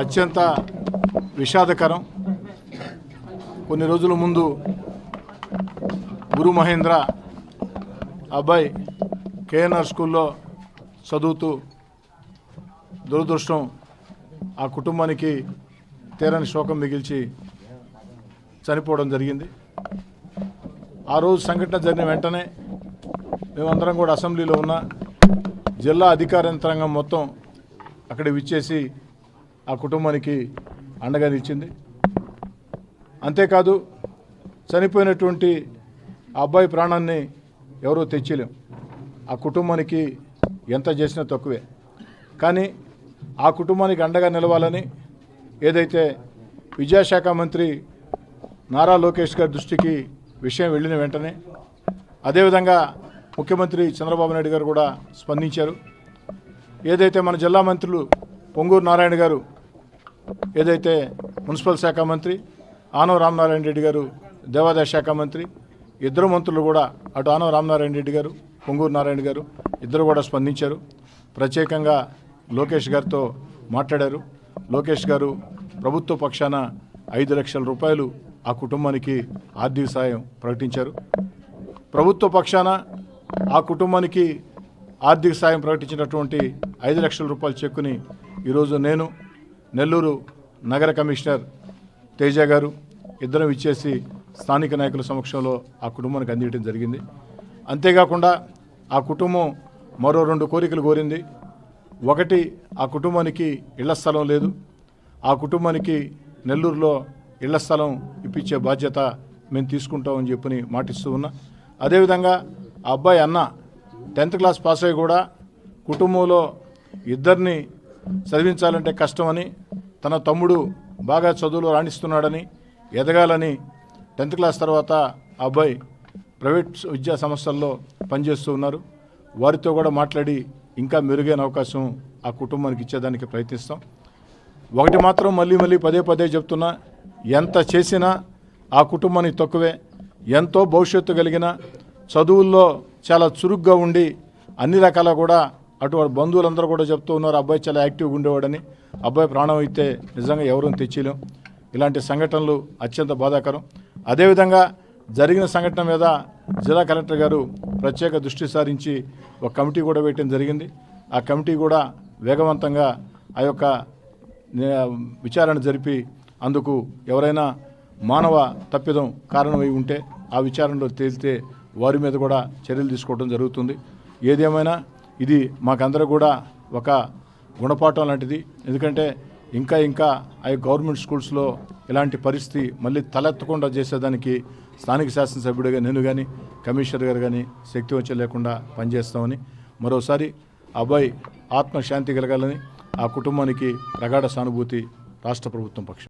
అత్యంత విషాదకరం. కొన్ని రోజుల ముందు గురు మహేంద్ర అబ్బాయి కేఎన్ఆర్ స్కూల్లో చదువుతూ దురదృష్టం ఆ కుటుంబానికి తీరని శోకం మిగిల్చి చనిపోవడం జరిగింది. ఆ రోజు సంఘటన జరిగిన వెంటనే మేమందరం కూడా అసెంబ్లీలో ఉన్న జిల్లా అధికార యంత్రాంగం మొత్తం అక్కడ విచ్చేసి ఆ కుటుంబానికి అండగా నిలిచింది. అంతేకాదు చనిపోయినటువంటి ఆ అబ్బాయి ప్రాణాన్ని ఎవరో తెచ్చిలేం. ఆ కుటుంబానికి ఎంత చేసినా తక్కువే. కానీ ఆ కుటుంబానికి అండగా నిలవాలని ఏదైతే విద్యాశాఖ మంత్రి నారా లోకేష్ గారి దృష్టికి విషయం వెళ్ళిన వెంటనే అదేవిధంగా ముఖ్యమంత్రి చంద్రబాబు నాయుడు గారు కూడా స్పందించారు. ఏదైతే మన జిల్లా మంత్రులు పొంగూరు నారాయణ గారు ఏదైతే మున్సిపల్ శాఖ మంత్రి ఆనవ రామనారాయణ రెడ్డి గారు దేవాదాయ శాఖ మంత్రి ఇద్దరు మంత్రులు కూడా అటు ఆనవ రామనారాయణ రెడ్డి గారు పొంగూరు నారాయణ గారు ఇద్దరు కూడా స్పందించారు. ప్రత్యేకంగా లోకేష్ గారితో మాట్లాడారు. లోకేష్ గారు ప్రభుత్వ పక్షాన ఐదు లక్షల రూపాయలు ఆ కుటుంబానికి ఆర్థిక సాయం ప్రకటించారు. ప్రభుత్వ పక్షాన ఆ కుటుంబానికి ఆర్థిక సాయం ప్రకటించినటువంటి ఐదు లక్షల రూపాయల చెక్కుని ఈరోజు నేను నెల్లూరు నగర కమిషనర్ తేజ గారు ఇద్దరం ఇచ్చేసి స్థానిక నాయకుల సమక్షంలో ఆ కుటుంబానికి అందించడం జరిగింది. అంతేకాకుండా ఆ కుటుంబం మరో రెండు కోరికలు కోరింది. ఒకటి ఆ కుటుంబానికి ఇళ్ళ స్థలం లేదు. ఆ కుటుంబానికి నెల్లూరులో ఇళ్ళ స్థలం ఇప్పించే బాధ్యత మేము తీసుకుంటామని చెప్పని మాటిస్తూ ఉన్నా. అదేవిధంగా ఆ అబ్బాయి అన్న టెన్త్ క్లాస్ పాస్ అయ్యి కూడా కుటుంబంలో ఇద్దరిని చదివించాలంటే కష్టమని తన తమ్ముడు బాగా చదువులు రాణిస్తున్నాడని ఎదగాలని టెన్త్ క్లాస్ తర్వాత ఆ అబ్బాయి ప్రైవేట్ విద్యా సంస్థల్లో పనిచేస్తూ ఉన్నారు. వారితో కూడా మాట్లాడి ఇంకా మెరుగైన అవకాశం ఆ కుటుంబానికి ఇచ్చేదానికి ప్రయత్నిస్తాం. ఒకటి మాత్రం మళ్ళీ మళ్ళీ పదే పదే చెప్తున్నా ఎంత చేసినా ఆ కుటుంబానికి తక్కువే ఎంతో భవిష్యత్తు కలిగిన చదువుల్లో చాలా చురుగ్గా ఉండి అన్ని రకాల కూడా అటువంటి బంధువులందరూ కూడా చెప్తూ ఉన్నారు అబ్బాయి చాలా యాక్టివ్గా ఉండేవాడని. అబ్బాయి ప్రాణం అయితే నిజంగా ఎవరూ తెచ్చిలేం ఇలాంటి సంఘటనలు అత్యంత బాధాకరం. అదేవిధంగా జరిగిన సంఘటన మీద జిల్లా కలెక్టర్ గారు ప్రత్యేక దృష్టి సారించి ఒక కమిటీ కూడా వేయటం జరిగింది. ఆ కమిటీ కూడా వేగవంతంగా ఆ యొక్క విచారణ జరిపి అందుకు ఎవరైనా మానవ తప్పిదం కారణమై ఉంటే ఆ విచారణలో తేలితే వారి మీద కూడా చర్యలు తీసుకోవడం జరుగుతుంది. ఏదేమైనా ఇది మాకందరూ కూడా ఒక గుణపాఠం లాంటిది. ఎందుకంటే ఇంకా ఇంకా ఆ గవర్నమెంట్ స్కూల్స్లో ఇలాంటి పరిస్థితి మళ్ళీ తలెత్తకుండా చేసేదానికి స్థానిక శాసనసభ్యుడిగా నేను కానీ కమిషనర్ గారు కానీ శక్తి వచ్చే లేకుండా పనిచేస్తామని. మరోసారి అబ్బాయి ఆత్మశాంతి కలగాలని ఆ కుటుంబానికి ప్రగాఢ సానుభూతి రాష్ట్ర ప్రభుత్వం పక్షం